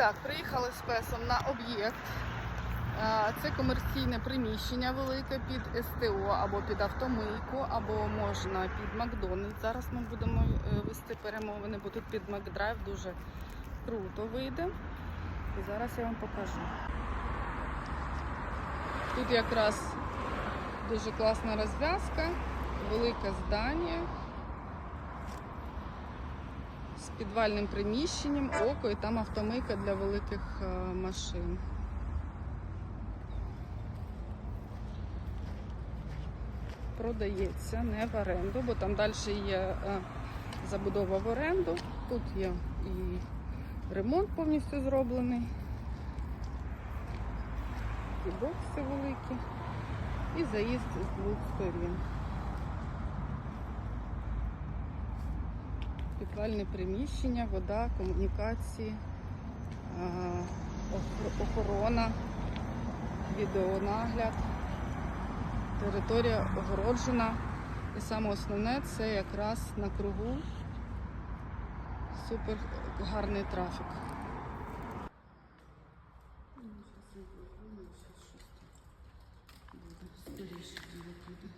так, приїхали з песом на об'єкт. Е, Це комерційне приміщення велике під СТО або під автомийку, або можна під Макдональдс. Зараз ми будемо е, вести перемовини, бо тут під Макдрайв дуже круто вийде. І зараз я вам покажу. Тут якраз дуже класна розв'язка, велике здання з підвальним приміщенням, око і там автомийка для великих е, машин. Продається не в оренду, бо там далі є е, забудова в оренду. Тут є і ремонт повністю зроблений, і бокси великі, і заїзд з двох сторін. Підвальне приміщення, вода, комунікації, охорона, відеонагляд, територія огороджена. І саме основне це якраз на кругу супер гарний трафік. Скоріше буде.